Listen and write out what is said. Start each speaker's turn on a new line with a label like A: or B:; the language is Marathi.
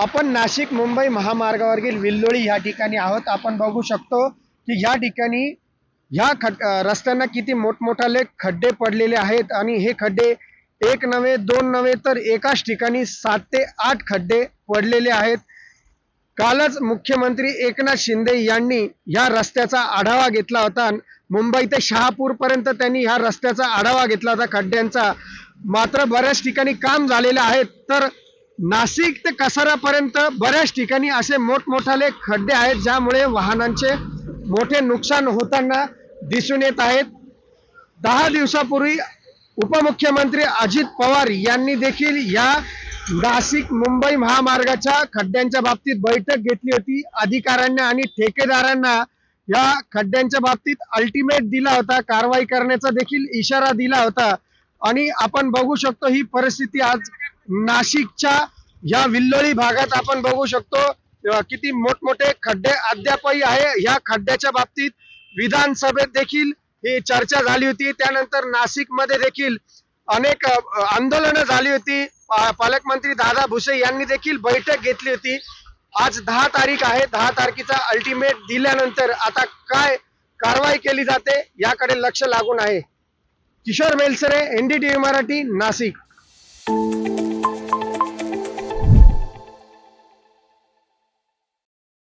A: आपण नाशिक मुंबई महामार्गावरील विल्लोळी ह्या ठिकाणी आहोत. आपण बघू शकतो की ह्या ठिकाणी ह्या खड रस्त्यांना किती मोठमोठाले खड्डे पडलेले आहेत आणि हे खड्डे एक नव्हे दोन नव्हे तर एकाच ठिकाणी सात ते आठ खड्डे पडलेले आहेत. कालच मुख्यमंत्री एकनाथ शिंदे यांनी ह्या रस्त्याचा आढावा घेतला होता. मुंबई ते शहापूरपर्यंत त्यांनी ह्या रस्त्याचा आढावा घेतला होता खड्ड्यांचा. मात्र बऱ्याच ठिकाणी काम झालेलं आहे. तर नाशिक ते कसारापर्यंत बऱ्याच ठिकाणी असे मोठमोठाले खड्डे आहेत ज्यामुळे वाहनांचे मोठे नुकसान होताना दिसून येत आहेत. दहा दिवसापूर्वी उपमुख्यमंत्री अजित पवार यांनी देखील या नाशिक मुंबई महामार्गाच्या खड्ड्यांच्या बाबतीत बैठक घेतली होती. अधिकाऱ्यांना आणि ठेकेदारांना या खड्ड्यांच्या बाबतीत अल्टिमेट दिला होता. कारवाई करण्याचा देखील इशारा दिला होता. आणि आपण बघू शकतो ही परिस्थिती आज नाशिकच्या या विल्लोळी भागात आपण बघू शकतो किती मोठमोठे खड्डे अद्यापही आहे. या खड्ड्याच्या बाबतीत विधानसभेत देखील ही चर्चा झाली होती. त्यानंतर नाशिकमध्ये देखील अनेक आंदोलनं झाली होती. पालकमंत्री दादा भुसे यांनी देखील बैठक घेतली होती. आज दहा तारीख आहे. दहा तारखेचा अल्टिमेट दिल्यानंतर आता काय कारवाई केली जाते याकडे लक्ष लागून आहे. किशोर मेलसरे एनडीटीव्ही मराठी नाशिक.